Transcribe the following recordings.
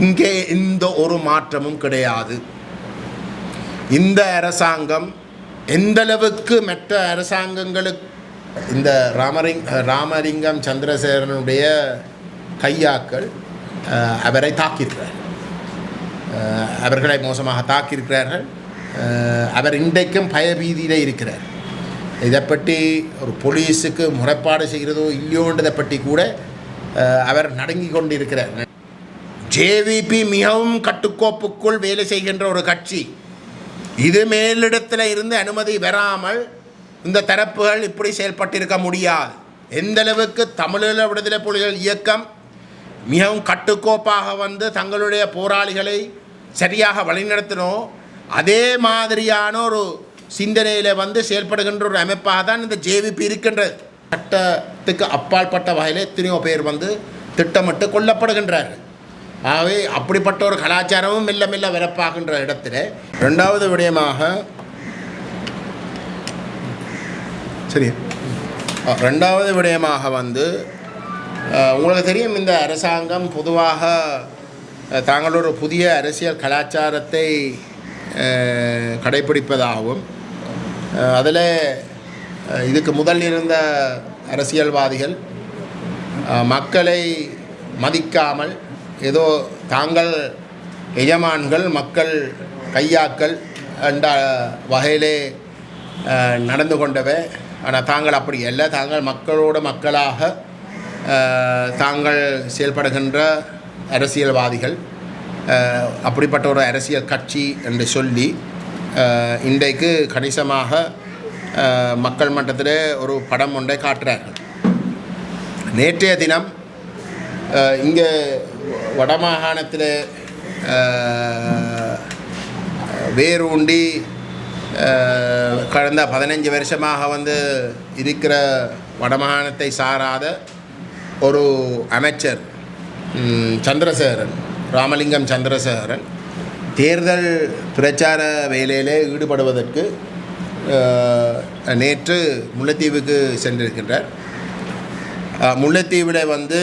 இங்கே எந்த ஒரு மாற்றமும் கிடையாது. இந்த அரசாங்கம் எந்த அளவுக்கு மற்ற அரசாங்கங்களுக்கு இந்த ராமரிங் ராமலிங்கம் சந்திரசேகரனுடைய கையாக்கள் அவரை தாக்கியிருக்கிறார் அவர்களை மோசமாக தாக்கியிருக்கிறார்கள். அவர் இன்றைக்கும் பயபீதியில் இருக்கிறார். இதை பற்றி ஒரு போலீஸுக்கு முறைப்பாடு செய்கிறதோ இல்லையோன்றதை பற்றி கூட அவர் நடுங்கி கொண்டிருக்கிறார். ஜேவிபி மிகவும் கட்டுக்கோப்புக்குள் வேலை செய்கின்ற ஒரு கட்சி. இது மேலிடத்தில் இருந்து அனுமதி பெறாமல் இந்த தரப்புகள் இப்படி செயல்பட்டிருக்க முடியாது. எந்தளவுக்கு தமிழீழ விடுதலை புலிகள் இயக்கம் மிகவும் கட்டுக்கோப்பாக வந்து தங்களுடைய போராளிகளை சரியாக வழிநடத்தினோ அதே மாதிரியான ஒரு சிந்தனையில் வந்து செயல்படுகின்ற ஒரு அமைப்பாக தான் இந்த ஜேவிபி இருக்கின்றது. சட்டத்துக்கு அப்பாற்பட்ட வகையில் எத்தனையோ பேர் வந்து திட்டமிட்டு கொல்லப்படுகின்றார்கள். ஆகவே அப்படிப்பட்ட ஒரு கலாச்சாரமும் மெல்ல மெல்ல விறப்பாகின்ற இடத்துல ரெண்டாவது விடயமாக சரி. ரெண்டாவது விடயமாக வந்து உங்களுக்கு தெரியும் இந்த அரசாங்கம் பொதுவாக தாங்களோட தாங்கள் ஒரு புதிய அரசியல் கலாச்சாரத்தை கடைபிடிப்பதாகவும் கடைப்பிடிப்பதாகவும் அதில் இதுக்கு முதல் இருந்த அரசியல்வாதிகள் மக்களை மதிக்காமல் ஏதோ தாங்கள் எஜமான்கள் மக்கள் கையாக்கள் என்ற வகையிலே நடந்து கொண்டவை. ஆனால் தாங்கள் அப்படி அல்ல. தாங்கள் மக்களோட மக்களாக தாங்கள் செயல்படுகின்ற அரசியல்வாதிகள். அப்படிப்பட்ட ஒரு அரசியல் கட்சி என்று சொல்லி இன்றைக்கு கணிசமாக மக்கள் மட்டத்தில் ஒரு படம் ஒன்றை காட்டுறார்கள். நேற்றைய தினம் இங்கே வடமாகாணத்தில் வேரூண்டி கடந்த பதினஞ்சு வருஷமாக வந்து இருக்கிற வடமாகாணத்தை சாராத ஒரு அமைச்சர் சந்திரசேகரன் ராமலிங்கம் சந்திரசேகரன் தேர்தல் பிரச்சார வேலையிலே ஈடுபடுவதற்கு நேற்று முல்லைத்தீவுக்கு சென்றிருக்கின்றார். முல்லைத்தீவில் வந்து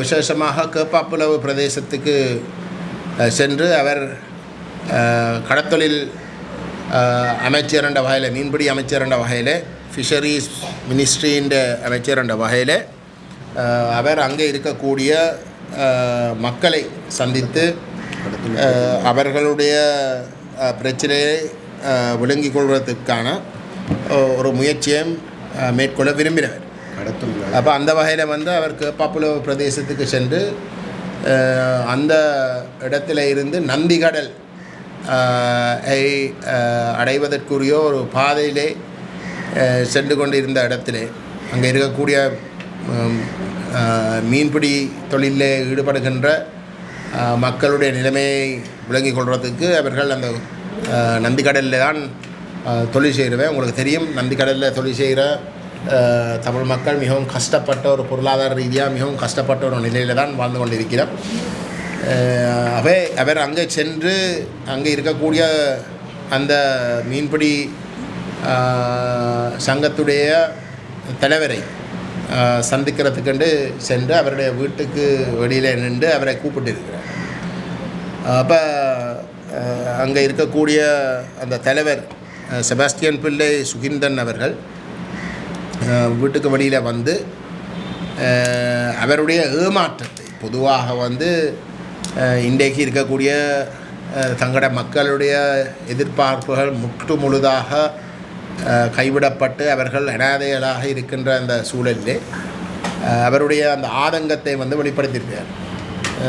விசேஷமாக கேப்பாப்புலவு பிரதேசத்துக்கு சென்று அவர் கடத்தொழில் அமைச்சரண்ட அமைச்சர் என்ற வகையில் மீன்பிடி அமைச்சர் என்ற வகையில் ஃபிஷரிஸ் மினிஸ்ட்ரின்ற அமைச்சர் என்ற வகையில் அவர் அங்கே இருக்கக்கூடிய மக்களை சந்தித்து அவர்களுடைய பிரச்சனையை விளங்கிக் கொள்வதற்கான ஒரு முயற்சியை மேற்கொள்ள விரும்பினவர். அப்போ அந்த வகையில் வந்து அவர் கேப்பாப்புலோ பிரதேசத்துக்கு சென்று அந்த இடத்துல இருந்து நந்திகடல் ஐ அடைவதற்குரிய ஒரு பாதையிலே சென்று சென்று கொண்டிருந்த இடத்திலே. அங்கே இருக்கக்கூடிய மீன்பிடி தொழிலில் ஈடுபடுகின்ற மக்களுடைய நிலைமையை விளங்கிக் கொள்வதுக்கு அவர்கள் அந்த நந்திக்கடலில் தான் தொழில் செய்கிறவன் உங்களுக்கு தெரியும் நந்திக்கடலில் தொழில் செய்கிற தமிழ் மக்கள் மிகவும் கஷ்டப்பட்ட ஒரு பொருளாதார ரீதியாக மிகவும் கஷ்டப்பட்ட ஒரு நிலையில் தான் வாழ்ந்து கொண்டிருக்கிறார் அவை அவர் அங்கே சென்று அங்கே இருக்கக்கூடிய அந்த மீன்பிடி சங்கத்துடைய தலைவரை சந்திக்கிறதுக்கெண்டு சந்திக்கிறதுக்கென்று சென்று அவருடைய வீட்டுக்கு வெளியில் நின்று அவரை கூப்பிட்டு இருக்கிறார் அப்போ அங்கே இருக்கக்கூடிய அந்த தலைவர் செபாஸ்டியன் பிள்ளை சுகிந்தன் அவர்கள் வீட்டுக்கு வெளியில் வந்து அவருடைய ஏமாற்றத்தை பொதுவாக வந்து இன்றைக்கு இருக்கக்கூடிய தங்கட தங்களோட மக்களுடைய எதிர்பார்ப்புகள் முற்று முழுதாக கைவிடப்பட்டு அவர்கள் அனாதைகளாக இருக்கின்ற அந்த சூழலிலே அவருடைய அந்த ஆதங்கத்தை வந்து வெளிப்படுத்தியிருக்கார்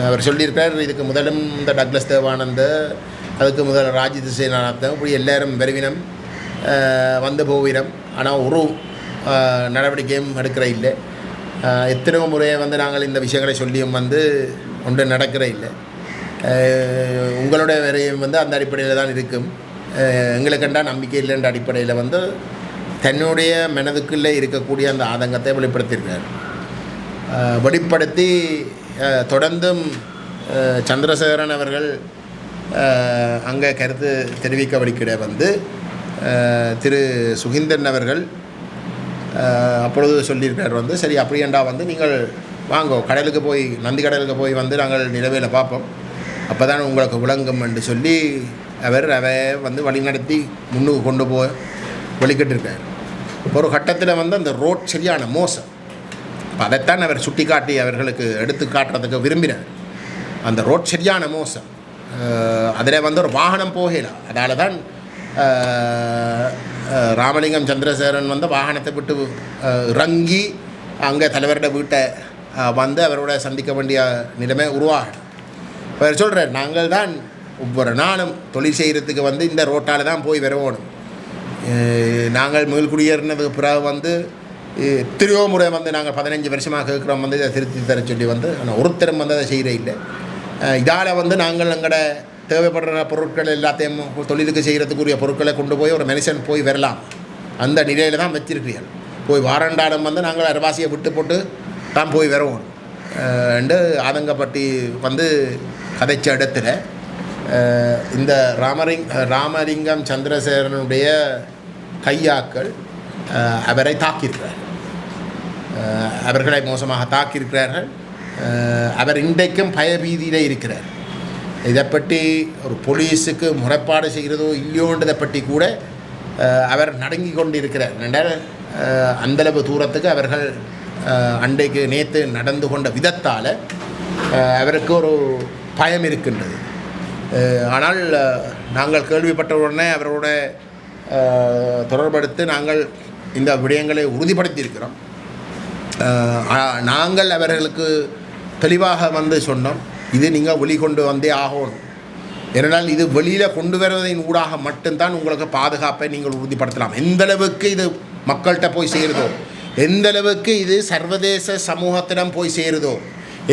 அவர் சொல்லியிருக்கார் இதுக்கு முதலும் இந்த டக்ளஸ் தேவானந்த அதுக்கு முதல் ராஜி திசைநாதன் இப்படி எல்லாரும் விரைவினம் வந்து போவினம் ஆனால் ஒரு நடவடிக்கையும் எடுக்கிற இல்லை. எத்தனையோ முறையை வந்து நாங்கள் இந்த விஷயங்களை சொல்லியும் வந்து ஒன்று நடக்கிற இல்லை. உங்களுடைய விரையும் வந்து அந்த அடிப்படையில் தான் இருக்கும். எங்களுக்கெண்டா நம்பிக்கை இல்லைன்ற அடிப்படையில் வந்து தன்னுடைய மனதுக்குள்ளே இருக்கக்கூடிய அந்த ஆதங்கத்தை வெளிப்படுத்தியிருக்கார். வெளிப்படுத்தி தொடர்ந்தும் சந்திரசேகரன் அவர்கள் அங்கே கருத்து தெரிவிக்க வழிக்கிட வந்து திரு சுகிந்தன் அவர்கள் அப்பொழுது சொல்லியிருக்கார் வந்து சரி அப்படியேண்டா வந்து நீங்கள் வாங்கோ. கடலுக்கு போய் நந்தி கடலுக்கு போய் வந்து நாங்கள் நிலவையில் பார்ப்போம். அப்போ தான் உங்களுக்கு விளங்கும் என்று சொல்லி அவர் அவ வந்து வழிநடத்தி முன்னுக்கு கொண்டு போய் வெளிக்கிட்டிருக்கார். ஒரு கட்டத்தில் வந்து அந்த ரோட் சரியான மோசம். இப்போ அதைத்தான் அவர் சுட்டிக்காட்டி அவர்களுக்கு எடுத்து காட்டுறதுக்கு விரும்பினார். அந்த ரோட் சரியான மோசம். அதில் வந்து ஒரு வாகனம் போகலாம் அதால் தான் ராமலிங்கம் சந்திரசேகரன் வந்து வாகனத்தை விட்டு இறங்கி அங்கே தலைவரோட வீட்டை வந்து அவரோட சந்திக்க வேண்டிய நிலைமை உருவாகணும் அவர் சொல்கிறார் நாங்கள் தான் ஒவ்வொரு நாளும் தொழில் செய்கிறதுக்கு வந்து இந்த ரோட்டால் தான் போய் வரவோணும் நாங்கள் மீள்குடியேறினதுக்கு பிறகு வந்து அஹ், எத்தனையோ முறை வந்து நாங்கள் பதினஞ்சு வருஷமாக கேட்குறோம் வந்து இதை திருத்தி தர சொல்லி வந்து ஆனால் ஒருத்தரும் வந்து அதை செய்கிற இல்லை. இதால் வந்து நாங்கள் எங்களோட தேவைப்படுற பொருட்கள் எல்லாத்தையும் தொழிலுக்கு செய்கிறதுக்குரிய பொருட்களை கொண்டு போய் ஒரு மனுஷன் போய் வரலாம். அந்த நிலையில் தான் வச்சிருக்கிறீர்கள். போய் வாரண்டாடம் வந்து நாங்கள் அரவாசியை விட்டு போட்டு தான் போய் வருவோம். என்று ஆதங்கப்பட்டி வந்து கதைச்ச இடத்துல இந்த ராமலிங் ராமலிங்கம் சந்திரசேகரனுடைய கையாக்கள் அவரை தாக்கியிருக்கிறார் அவர்களை மோசமாக தாக்கியிருக்கிறார்கள். அவர் இன்றைக்கும் பயபீதியில் இருக்கிறார். இதை பற்றி ஒரு போலீஸுக்கு முறைப்பாடு செய்கிறதோ இல்லையோன்றதை பற்றி கூட அவர் நடுங்கி கொண்டு இருக்கிறார் அந்தளவு தூரத்துக்கு அவர்கள் அண்டைக்கு அன்றைக்கு நேற்று நடந்து கொண்ட விதத்தால் அவருக்கு ஒரு பயம் இருக்கின்றது. ஆனால் நாங்கள் கேள்விப்பட்ட உடனே அவரோட தொடர்படுத்து நாங்கள் இந்த விடயங்களை உறுதிப்படுத்தியிருக்கிறோம். நாங்கள் அவர்களுக்கு தெளிவாக வந்து சொன்னோம். இது நீங்கள் வெளிக்கொண்டு வந்தே ஆகணும். ஏனென்றால் இது வெளியில் கொண்டு வருவதன் ஊடாக மட்டும்தான் உங்களுக்கு பாதுகாப்பை நீங்கள் உறுதிப்படுத்தலாம். எந்த அளவுக்கு இது மக்கள்கிட்ட போய் சேருதோ எந்த அளவுக்கு இது சர்வதேச சமூகத்திடம் போய் சேருதோ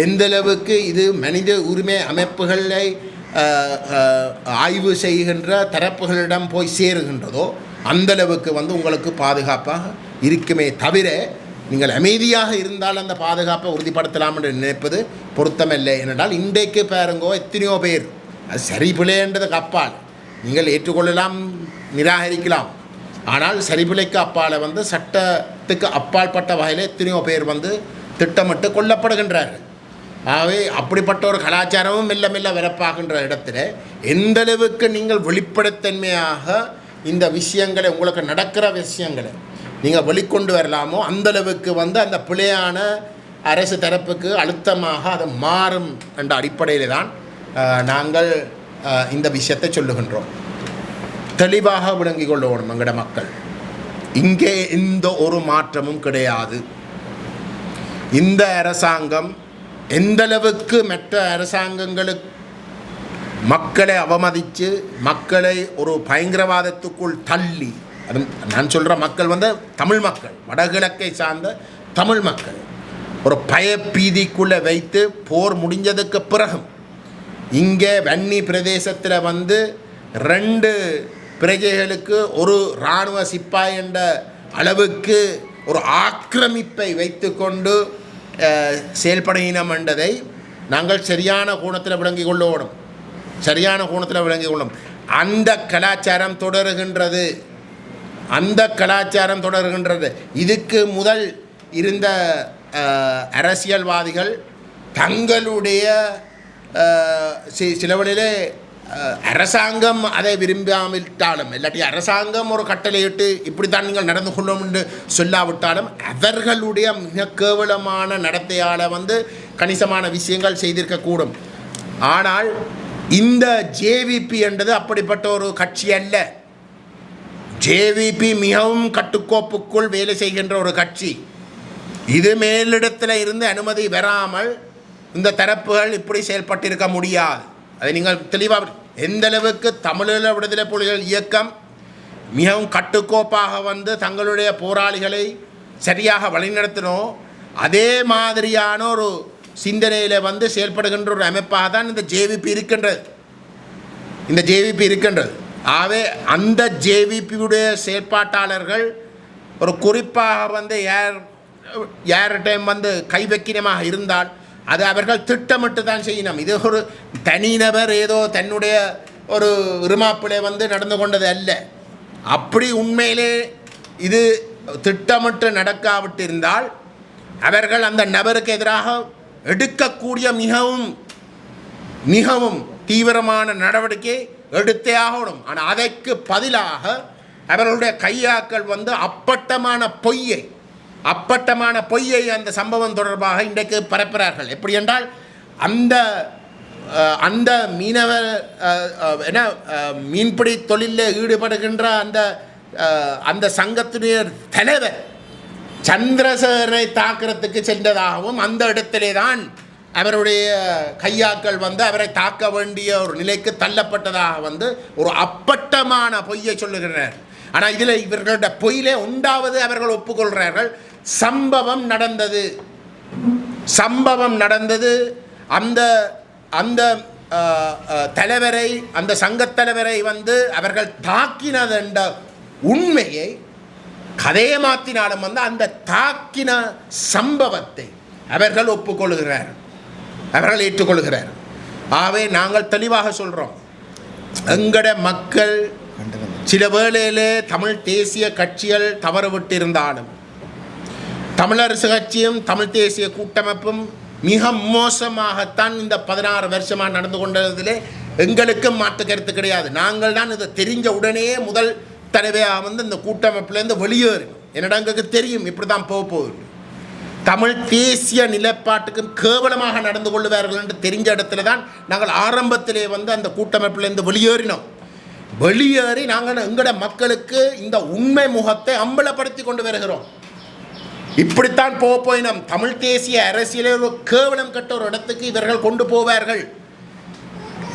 எந்த அளவுக்கு இது மனித உரிமை அமைப்புகளை ஆய்வு செய்கின்ற தரப்புகளிடம் போய் சேருகின்றதோ அந்தளவுக்கு வந்து உங்களுக்கு பாதுகாப்பாக இருக்குமே தவிர நீங்கள் அமைதியாக இருந்தால் அந்த பாதுகாப்பை உறுதிப்படுத்தலாம் என்று நினைப்பது பொருத்தமில்லை. ஏனென்றால் இன்றைக்கு பாருங்கோ எத்தனையோ பேர். அது சரி பிழைன்றதுக்கு அப்பால் நீங்கள் ஏற்றுக்கொள்ளலாம் நிராகரிக்கலாம். ஆனால் சரிபிழைக்கு அப்பால் வந்து சட்டத்துக்கு அப்பாற்பட்ட வகையில் எத்தனையோ பேர் வந்து திட்டமிட்டு கொல்லப்படுகின்றார்கள். ஆகவே அப்படிப்பட்ட ஒரு கலாச்சாரமும் மெல்ல மெல்ல வரப்பாகின்ற இடத்துல எந்த அளவுக்கு நீங்கள் வெளிப்படைத்தன்மையாக இந்த விஷயங்களை உங்களுக்கு நடக்கிற விஷயங்களை நீங்கள் வெளிக்கொண்டு வரலாமோ அந்தளவுக்கு வந்து அந்த பிழையான அரசு தரப்புக்கு அழுத்தமாக அது மாறும் என்ற அடிப்படையில் தான் நாங்கள் இந்த விஷயத்தை சொல்லுகின்றோம். தெளிவாக விளங்கிக் கொள்ளணும் எங்கட மக்கள். இங்கே எந்த ஒரு மாற்றமும் கிடையாது. இந்த அரசாங்கம் எந்த அளவுக்கு மற்ற அரசாங்கங்களுக்கு மக்களை அவமதித்து மக்களை ஒரு பயங்கரவாதத்துக்குள் தள்ளி அது நான் சொல்கிற மக்கள் வந்து தமிழ் மக்கள் வடகிழக்கை சார்ந்த தமிழ் மக்கள். ஒரு பயப்பீதிக்குள்ளே வைத்து போர் முடிஞ்சதுக்கு பிறகும் இங்கே வன்னி பிரதேசத்தில் வந்து ரெண்டு பிரஜைகளுக்கு ஒரு இராணுவ சிப்பாய் என்ற அளவுக்கு ஒரு ஆக்கிரமிப்பை வைத்துக்கொண்டு அஹ், செயல்படுகினோம் என்றதை நாங்கள் சரியான கோணத்தில் விளங்கிக் கொள்ள சரியான கோணத்தில் விளங்கிக் கொள்ளும் அந்த கலாச்சாரம் தொடருகின்றது. அந்த கலாச்சாரம் தொடர்கின்றது. இதுக்கு முதல் இருந்த அரசியல்வாதிகள் தங்களுடைய சி- சிலவழிலே அரசாங்கம் அதை விரும்பாவிட்டாலும் இல்லாட்டி அரசாங்கம் ஒரு கட்டளையிட்டு இப்படித்தான் நீங்கள் நடந்து கொள்ளும் என்று சொல்லாவிட்டாலும் அவர்களுடைய மிக கேவலமான நடத்தையால் வந்து கணிசமான விஷயங்கள் செய்திருக்கக்கூடும் ஆனால் இந்த ஜேவிபி என்றது அப்படிப்பட்ட ஒரு கட்சி அல்ல. ஜேவிபி மிகவும் கட்டுக்கோப்புக்குள் வேலை செய்கின்ற ஒரு கட்சி. இது மேலிடத்தில் இருந்து அனுமதி பெறாமல் இந்த தரப்புகள் இப்படி செயல்பட்டிருக்க முடியாது. அதை நீங்கள் தெளிவாக எந்த அளவுக்கு தமிழீழ விடுதலை புலிகள் இயக்கம் மிகவும் கட்டுக்கோப்பாக வந்து தங்களுடைய போராளிகளை சரியாக வழிநடத்தினோ அதே மாதிரியான ஒரு சிந்தனையில் வந்து செயல்படுகின்ற ஒரு அமைப்பாக தான் இந்த ஜேவிபி இருக்கின்றது. இந்த ஜேவிபி இருக்கின்றது. ஆகவே அந்த ஜேவிபியுடைய செயற்பாட்டாளர்கள் ஒரு குறிப்பாக வந்து ஏர் யார்கிட்டையும் வந்து கைவக்கினமாக இருந்தால் அது அவர்கள் திட்டமிட்டு தான் செய்யணும். இது ஒரு தனிநபர் ஏதோ தன்னுடைய ஒரு இருமாப்பிலே வந்து நடந்து கொண்டது அல்ல. அப்படி உண்மையிலே இது திட்டமிட்டு நடக்காவிட்டிருந்தால் அவர்கள் அந்த நபருக்கு எதிராக எடுக்கக்கூடிய மிகவும் மிகவும் தீவிரமான நடவடிக்கை எடுத்தே ஆகணும் ஆனால் அதற்கு பதிலாக அவர்களுடைய கையாக்கள் வந்து அப்பட்டமான பொய்யை அப்பட்டமான பொய்யை அந்த சம்பவம் தொடர்பாக இன்றைக்கு பரப்புகிறார்கள். எப்படி என்றால் அந்த அந்த மீனவ என்ன மீன்பிடி தொழிலில் ஈடுபடுகின்ற அந்த அந்த சங்கத்துடைய தலைவர் சந்திரசேகரனை தாக்கிறதுக்கு சென்றதாகவும் அந்த இடத்திலே தான் அவருடைய கையாக்கள் வந்து அவரை தாக்க வேண்டிய ஒரு நிலைக்கு தள்ளப்பட்டதாக வந்து ஒரு அப்பட்டமான பொய்யை சொல்லுகிறார். ஆனால் இதில் இவர்களுடைய பொய்யிலே உண்டாவது அவர்கள் ஒப்புக்கொள்கிறார்கள். சம்பவம் நடந்தது. சம்பவம் நடந்தது. அந்த அந்த தலைவரை அந்த சங்கத்தலைவரை வந்து அவர்கள் தாக்கினது என்ற உண்மையை கதையை மாற்றினாலும் வந்து அந்த தாக்கின சம்பவத்தை அவர்கள் ஒப்புக்கொள்கிறார்கள். அவர்கள் ஏற்றுக்கொள்கிறார். ஆகவே நாங்கள் தெளிவாக சொல்கிறோம் எங்கட மக்கள் சில வேளையிலே தமிழ் தேசிய கட்சிகள் தவறு விட்டிருந்தாலும் தமிழரசு கட்சியும் தமிழ் தேசிய கூட்டமைப்பும் மிக மோசமாகத்தான் இந்த பதினாறு வருஷமாக நடந்து கொண்டதிலே எங்களுக்கும் மாற்று கருத்து கிடையாது. நாங்கள் தான் இதை தெரிஞ்ச உடனே முதல் தடவையாக வந்து இந்த கூட்டமைப்புலேருந்து வெளியேறும் என்னடா எங்களுக்கு தெரியும் இப்படி தான் போக போகுது. தமிழ் தேசிய நிலைப்பாட்டுக்கும் கேவலமாக நடந்து கொள்வார்கள் என்று தெரிஞ்ச இடத்துல தான் நாங்கள் ஆரம்பத்திலே வந்து அந்த கூட்டமைப்பிலிருந்து வெளியேறினோம். வெளியேறி நாங்கள் எங்களோட மக்களுக்கு இந்த உண்மை முகத்தை அம்பலப்படுத்தி கொண்டு வருகிறோம். இப்படித்தான் போக போயினோம். தமிழ் தேசிய அரசியலே ஒரு கேவலம் கட்ட ஒரு இடத்துக்கு இவர்கள் கொண்டு போவார்கள்.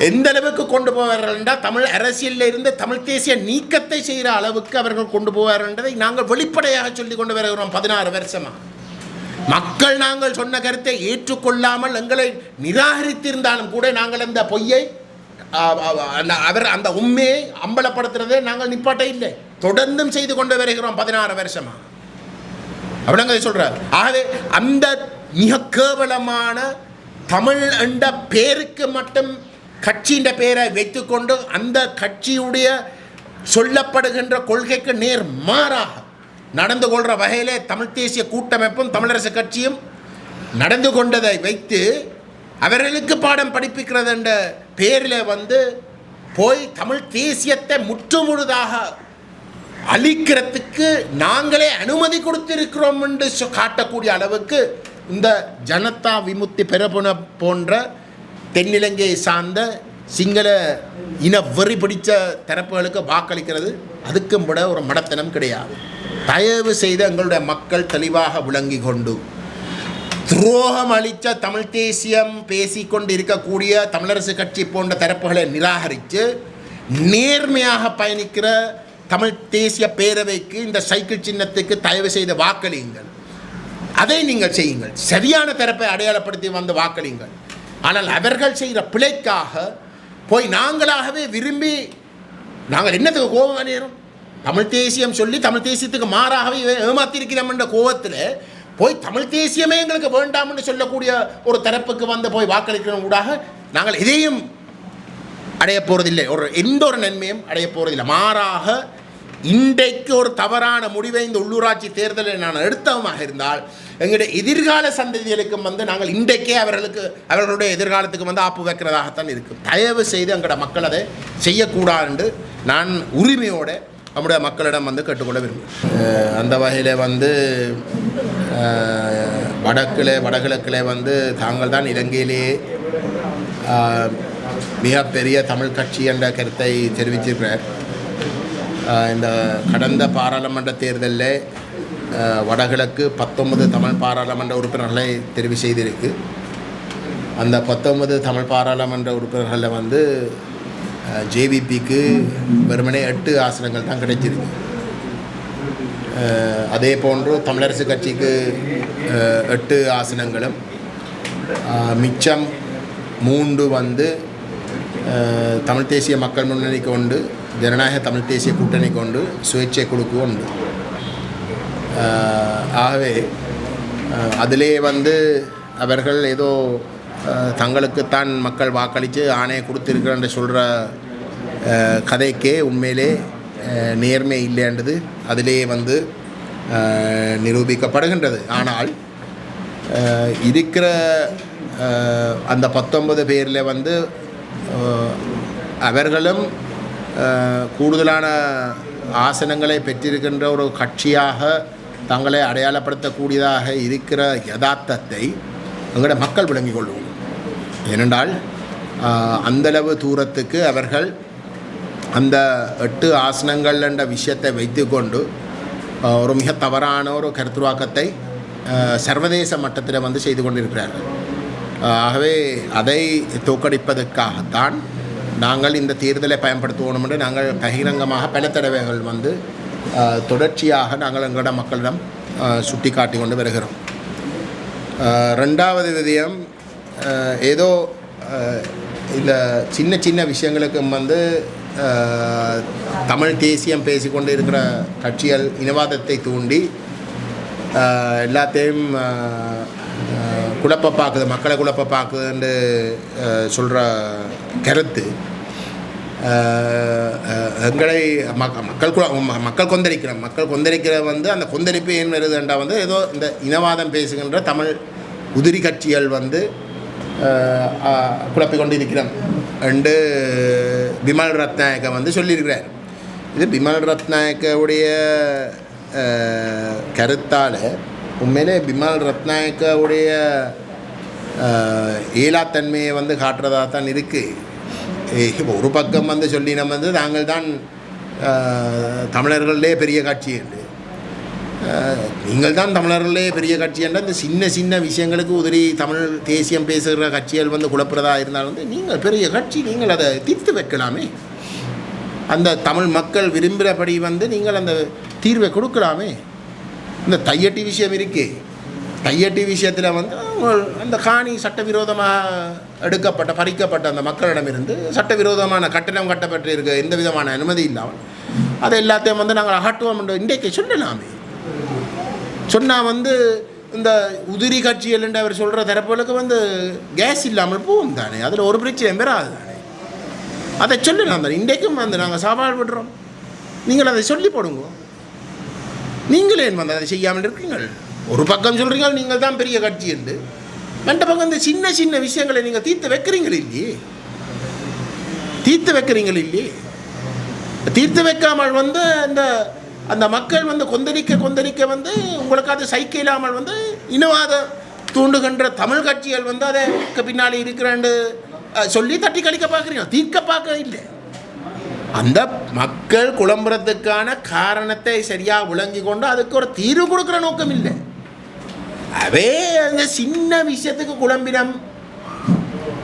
எந்த அளவுக்கு கொண்டு போவார்கள் என்றால் தமிழ் அரசியலில் இருந்து தமிழ் தேசிய நீக்கத்தை செய்கிற அளவுக்கு அவர்கள் கொண்டு போவார்கள் என்றதை நாங்கள் வெளிப்படையாக சொல்லி கொண்டு வருகிறோம் பதினாறு வருஷமாக மக்கள் நாங்கள் சொன்ன கருத்தை ஏற்றுக்கொள்ளாமல் எங்களை நிராகரித்திருந்தாலும் கூட நாங்கள் அந்த பொய்யை அவர் அந்த உண்மையை அம்பலப்படுத்துறதை நாங்கள் நிப்பாட்ட இல்லை. தொடர்ந்தும் செய்து கொண்டு வருகிறோம் பதினாறு வருஷமா. அப்படிங்க சொல்றார். ஆகவே அந்த மிக கேவலமான தமிழ் என்ற பேருக்கு மட்டும் கட்சியின் பெயரை வைத்துக்கொண்டு அந்த கட்சியுடைய சொல்லப்படுகின்ற கொள்கைக்கு நேர் மாறாக நடந்து கொள்கிற வகையிலே தமிழ் தேசிய கூட்டமைப்பும் தமிழரசு கட்சியும் நடந்து கொண்டதை வைத்து அவர்களுக்கு பாடம் படிப்பிக்கிறது என்ற பேரில் வந்து போய் தமிழ் தேசியத்தை முற்றுமுழுதாக அழிக்கிறதுக்கு நாங்களே அனுமதி கொடுத்திருக்கிறோம் என்று காட்டக்கூடிய அளவுக்கு இந்த ஜனதா விமுக்தி பெறபுன போன்ற தென்னிலங்கையை சார்ந்த சிங்கள இன வெறி பிடித்த தரப்புகளுக்கு வாக்களிக்கிறது. அதுக்கும் விட ஒரு மடத்தனம் கிடையாது. தயவு செய்து எங்களுடைய மக்கள் தெளிவாக விளங்கி கொண்டு துரோகம் அளித்த தமிழ் தேசியம் பேசிக்கொண்டு இருக்கக்கூடிய தமிழரசு கட்சி போன்ற தரப்புகளை நிராகரித்து நேர்மையாக பயணிக்கிற தமிழ் தேசிய பேரவைக்கு இந்த சைக்கிள் சின்னத்துக்கு தயவு செய்து வாக்களியுங்கள். அதை நீங்கள் செய்யுங்கள். சரியான தரப்பை அடையாளப்படுத்தி வந்து வாக்களியுங்கள். ஆனால் அவர்கள் செய்கிற பிழைக்காக போய் நாங்களாகவே விரும்பி நாங்கள் என்னத்துக்கு கோபம் அடையிறோம் தமிழ் தேசியம் சொல்லி தமிழ் தேசியத்துக்கு மாறாகவே ஏ- ஏமாத்திருக்கிறோம் என்ற கோபத்தில் போய் தமிழ் தேசியமே எங்களுக்கு வேண்டாம்னு சொல்லக்கூடிய ஒரு தரப்புக்கு வந்து போய் வாக்களிக்கிற கூட நாங்கள் இதையும் அடைய போகிறதில்லை ஒரு எந்த ஒரு நன்மையும் அடைய போகிறதில்லை மாறாக இன்றைக்கு ஒரு தவறான முடிவை இந்த உள்ளூராட்சி தேர்தலில் நான் எடுத்தவமாக இருந்தால் எங்களுடைய எதிர்கால சந்ததிகளுக்கும் வந்து நாங்கள் இன்றைக்கே அவர்களுக்கு அவர்களுடைய எதிர்காலத்துக்கு வந்து ஆப்பு வைக்கிறதாகத்தான் இருக்கும். தயவு செய்து எங்களோட மக்கள் அதை செய்யக்கூடாது என்று நான் உரிமையோடு நம்முடைய மக்களிடம் வந்து கேட்டுக்கொள்ள விரும்புகிறேன் அந்த வகையில் வந்து வடக்கில் வடகிழக்கில் வந்து தாங்கள் தான் இலங்கையிலேயே மிகப்பெரிய தமிழ் கட்சி என்ற கருத்தை தெரிவிச்சிருக்கிறார் இந்த கடந்த பாராளுமன்ற தேர்தலில் வடகிழக்கு பத்தொன்பது தமிழ் பாராளுமன்ற உறுப்பினர்களை தெரிவு செய்திருக்கு. அந்த பத்தொன்பது தமிழ் பாராளுமன்ற உறுப்பினர்களில் வந்து ஜேவிபிக்கு வெறுமனே எட்டு ஆசனங்கள் தான் கிடைச்சிருக்கு. அதே போன்று தமிழரசு கட்சிக்கு எட்டு ஆசனங்களும் மிச்சம் மூன்று வந்து தமிழ் தேசிய மக்கள் முன்னணி கொண்டு ஜனநாயக தமிழ் தேசிய கூட்டணி கொண்டு சுயேட்சை குழுக்கு உண்டு. ஆகவே அதிலே வந்து அவர்கள் ஏதோ தங்களுக்குத்தான் மக்கள் வாக்களித்து ஆணையை கொடுத்திருக்கிறேன் சொல்கிற கதைக்கே உண்மையிலே நேர்மை இல்லைன்றது அதிலே வந்து நிரூபிக்கப்படுகின்றது. ஆனால் இருக்கிற அந்த பத்தொன்பது பேரில் வந்து அவர்களும் கூடுதலான ஆசனங்களை பெற்றிருக்கின்ற ஒரு கட்சியாக தங்களை அடையாளப்படுத்தக்கூடியதாக இருக்கிற யதார்த்தத்தை எங்களோட மக்கள் விளங்கிக் கொள்வோம் ஏனென்றால் அந்தளவு தூரத்துக்கு அவர்கள் அந்த எட்டு ஆசனங்கள் என்ற விஷயத்தை வைத்துக்கொண்டு கொண்டு ஒரு மிக தவறான ஒரு கருத்துருவாக்கத்தை சர்வதேச மட்டத்தில் வந்து செய்து கொண்டிருக்கிறார்கள். ஆகவே அதை தோக்கடிப்பதற்காகத்தான் நாங்கள் இந்த தேர்தலை பயன்படுத்துவோம் என்று நாங்கள் பகிரங்கமாக பல தடவைகள் வந்து தொடர்ச்சியாக நாங்கள் எங்களோட மக்களிடம் சுட்டி காட்டி கொண்டு வருகிறோம். ரெண்டாவது விதயம் ஏதோ இந்த சின்ன சின்ன விஷயங்களுக்கும் வந்து தமிழ் தேசியம் பேசிக்கொண்டு இருக்கிற கட்சிகள் இனவாதத்தை தூண்டி எல்லாத்தையும் குழப்ப பார்க்குது மக்களை குழப்ப பார்க்குதுன்னு சொல்கிற கருத்து எங்களை மக் மக்கள் குழ ம- மக்கள் கொந்தளிக்கிற மக்கள் கொந்தளிக்கிற வந்து அந்த கொந்தளிப்பு ஏன் வருதுன்றா வந்து ஏதோ இந்த இனவாதம் பேசுகின்ற தமிழ் உதிரி கட்சிகள் வந்து குழப்பிக்கொண்டு இருக்கிறோம் என்று பிமல் ரத்நாயக்க வந்து சொல்லியிருக்கிறார். இது பிமல் ரத்நாயக்கவுடைய கருத்தால் உண்மையிலே பிமல் ரத்நாயக்கவுடைய ஏலாத்தன்மையை வந்து காட்டுறதாக தான் இருக்குது ஒரு பக்கம் வந்து சொல்லி நம்ம வந்து நாங்கள் தான் தமிழர்களிலே பெரிய காட்சி என்று நீங்கள் தான் தமிழர்களே பெரிய கட்சி என்ற இந்த சின்ன சின்ன விஷயங்களுக்கு உதிரி தமிழ் தேசியம் பேசுகிற கட்சிகள் வந்து குழப்புறதா இருந்தாலும் வந்து நீங்கள் பெரிய கட்சி நீங்கள் அதை தீர்த்து வைக்கலாமே. அந்த தமிழ் மக்கள் விரும்புகிறபடி வந்து நீங்கள் அந்த தீர்வை கொடுக்கலாமே. இந்த தையட்டி விஷயம் இருக்கே. தையட்டி விஷயத்தில் வந்து அந்த காணி சட்டவிரோதமாக எடுக்கப்பட்ட பறிக்கப்பட்ட அந்த மக்களிடமிருந்து சட்டவிரோதமான கட்டணம் கட்டப்பட்டு இருக்க எந்த விதமான அனுமதி இல்லாமல். அதை எல்லாத்தையும் வந்து நாங்கள் அகற்றுவோம் என்று இன்றைக்கு சொல்லலாமே. சொன்னால் வந்து இந்த உதிரி கட்சிகள் என்று அவர் சொல்கிற தரப்புகளுக்கு வந்து கேஸ் இல்லாமல் போகும் தானே? அதில் ஒரு பிரச்சனையும் பெறாது தானே? அதை சொல்லலாம் தானே? இன்றைக்கும் வந்து நாங்கள் சவால் விடுறோம் நீங்கள் அதை சொல்லி போடுங்க. நீங்களே வந்து அதை செய்யாமல் இருக்கீங்கள் ஒரு பக்கம் சொல்கிறீங்க நீங்கள் தான் பெரிய கட்சி என்று. ரெண்டு பக்கம் இந்த சின்ன சின்ன விஷயங்களை நீங்கள் தீர்த்து வைக்கிறீங்கள் இல்லையே? தீர்த்து வைக்கிறீங்கள் இல்லையே? தீர்த்து வைக்காமல் வந்து அந்த அந்த மக்கள் வந்து கொந்தளிக்க கொந்தளிக்க வந்து உங்களுக்கு அது சைக்க இல்லாமல் வந்து இனவாத தூண்டுகின்ற தமிழ் கட்சிகள் வந்து அதை பின்னாலே இருக்கிறாண்டு. சொல்லி தட்டி கழிக்க பார்க்குறீங்க தீர்க்க பார்க்க இல்லை. அந்த மக்கள் குழம்புறதுக்கான காரணத்தை சரியாக விளங்கி கொண்டு அதுக்கு ஒரு தீர்வு கொடுக்குற நோக்கம் இல்லை. அவே அந்த சின்ன விஷயத்துக்கு குழம்பினம்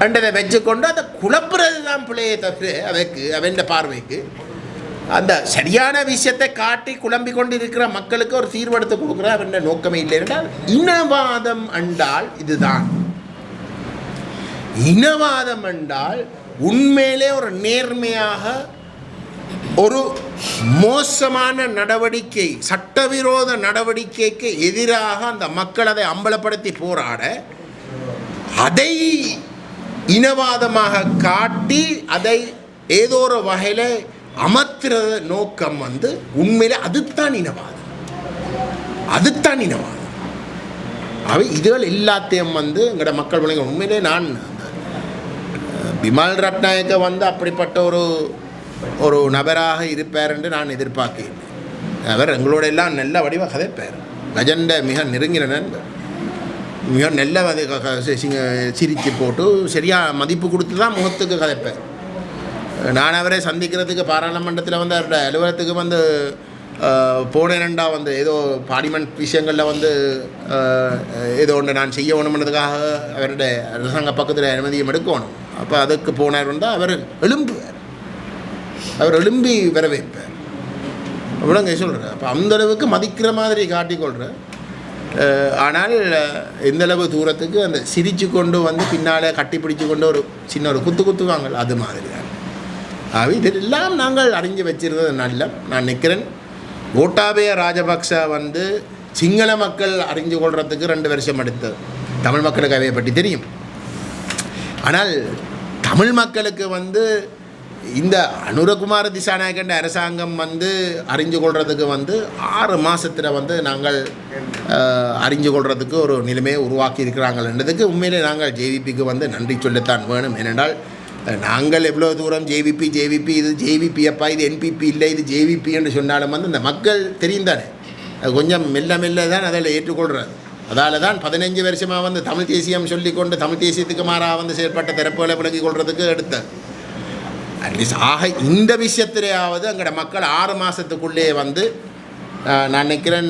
என்றதை வச்சுக்கொண்டு அதை குழப்புறது தான் பிள்ளையை தவிர அவைக்கு அவன் பார்வைக்கு. அந்த சரியான விஷயத்தை காட்டி குழம்பி கொண்டு இருக்கிற மக்களுக்கு ஒரு தீர்வெடுத்து கொடுக்குற அவன் நோக்கமே இல்லை என்றால் இனவாதம் என்றால் இதுதான். இனவாதம் என்றால் உண்மையிலே ஒரு நேர்மையாக ஒரு மோசமான நடவடிக்கை சட்டவிரோத நடவடிக்கைக்கு எதிராக அந்த மக்கள் அதை அம்பலப்படுத்தி போராட அதை இனவாதமாக காட்டி அதை ஏதோ ஒரு வகையில் அமர்த்துற நோக்கம் வந்து உண்மையில அதுதான் இனவாதம். அதுதான் இனவாதம். அவை இதுகள் எல்லாத்தையும் வந்து எங்களோட மக்கள் விளங்க உண்மையிலே நான் அஹ், பிமல் ரட்நாயக்க வந்து அப்படிப்பட்ட ஒரு ஒரு நபராக இருப்பார் என்று நான் எதிர்பார்க்கிறேன். அவர் எங்களோட எல்லாம் நல்ல வடிவாக கதைப்பார் கஜண்ட மிக நெருங்கின நண்பர். மிக நல்ல வந்து சிங்க- சிரிச்சு போட்டு சரியாக மதிப்பு கொடுத்து தான் முகத்துக்கு கதைப்பார். நான் அவரை சந்திக்கிறதுக்கு பாராளுமன்றத்தில் வந்து அவரோட அலுவலகத்துக்கு வந்து அஹ், போனேனண்டா வந்து ஏதோ பார்லிமெண்ட் விஷயங்களில் வந்து ஏதோ ஒன்று நான் செய்ய வேணும்ன்றதுக்காக அவருடைய அரசாங்க பக்கத்தில் அனுமதியும் எடுக்கணும் அப்போ அதுக்கு போனார் வந்து அவர் எழும்புவார் அவர் எழும்பி வரவேற்பார் அவ்வளோங்க சொல்கிறேன் அப்போ அந்த அளவுக்கு மதிக்கிற மாதிரி காட்டிக்கொள்கிறேன் ஆனால் எந்தளவு தூரத்துக்கு அந்த சிரித்து கொண்டு வந்து பின்னால் கட்டி பிடிச்சு கொண்டு ஒரு சின்ன ஒரு குத்து குத்துவாங்க அது மாதிரி தான் ஆகவே இதெல்லாம் நாங்கள் அறிஞ்சு வச்சிருந்தது நல்ல. நான் நிற்கிறேன் கோட்டாபய ராஜபக்ச வந்து சிங்கள மக்கள் அறிஞ்சு கொள்றதுக்கு ரெண்டு வருஷம் எடுத்தது. தமிழ் மக்களுக்கு அவையை பற்றி தெரியும். ஆனால் தமிழ் மக்களுக்கு வந்து இந்த அனுரகுமார திசாநாயகண்ட அரசாங்கம் வந்து அறிஞ்சு கொள்றதுக்கு வந்து ஆறு மாதத்தில் வந்து நாங்கள் அறிஞ்சு கொள்றதுக்கு ஒரு நிலைமையை உருவாக்கி இருக்கிறாங்கன்றதுக்கு உண்மையிலே நாங்கள் ஜேவிபிக்கு வந்து நன்றி சொல்லத்தான் வேணும். ஏனென்றால் நாங்கள் எவ்வளோ தூரம் ஜேவிபி ஜேவிபி இது ஜேவிபி அப்பா இது என்பிபி இல்லை இது ஜேவிபி என்று சொன்னாலும் வந்து இந்த மக்கள் தெரியும் தானே அது கொஞ்சம் மெல்ல மெல்ல தான் அதில் ஏற்றுக்கொள்கிறது அதால் தான் பதினஞ்சு வருஷமாக வந்து தமிழ் தேசியம் சொல்லிக்கொண்டு தமிழ் தேசியத்துக்கு மாறாக வந்து செயற்பட்ட திறப்புகளை விளங்கிக் கொள்றதுக்கு எடுத்தேன் அட்லீஸ்ட் ஆக இந்த விஷயத்திலேயாவது அங்கட மக்கள் ஆறு மாதத்துக்குள்ளே வந்து நான் நினைக்கிறேன்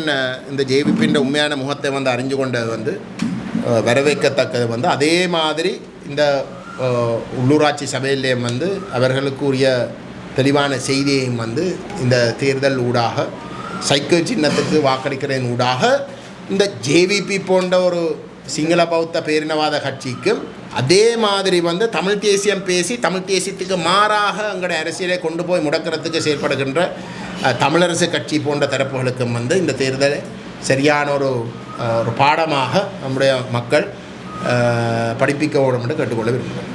இந்த ஜேவிபின்ற உண்மையான முகத்தை வந்து அறிஞ்சு கொண்டது வந்து வரவேற்கத்தக்கது வந்து அதே மாதிரி இந்த உள்ளூராட்சி சபையிலேயும் வந்து அவர்களுக்குரிய தெளிவான செய்தியையும் வந்து இந்த தேர்தல் ஊடாக சைக்கிள் சின்னத்துக்கு வாக்களிக்கிறதன் ஊடாக இந்த ஜேவிபி போன்ற ஒரு சிங்கள பௌத்த பேரினவாத கட்சிக்கும் அதே மாதிரி வந்து தமிழ் தேசியம் பேசி தமிழ் தேசியத்துக்கு மாறாக எங்களுடைய அரசியலை கொண்டு போய் முடக்கிறதுக்கு செயல்படுகின்ற தமிழரசு கட்சி போன்ற தரப்புகளுக்கும் வந்து இந்த தேர்தலை சரியான ஒரு ஒரு பாடமாக நம்முடைய மக்கள் படிப்பிக்க வேண்டும் என்று கேட்டுக்கொள்ள விரும்புகிறேன்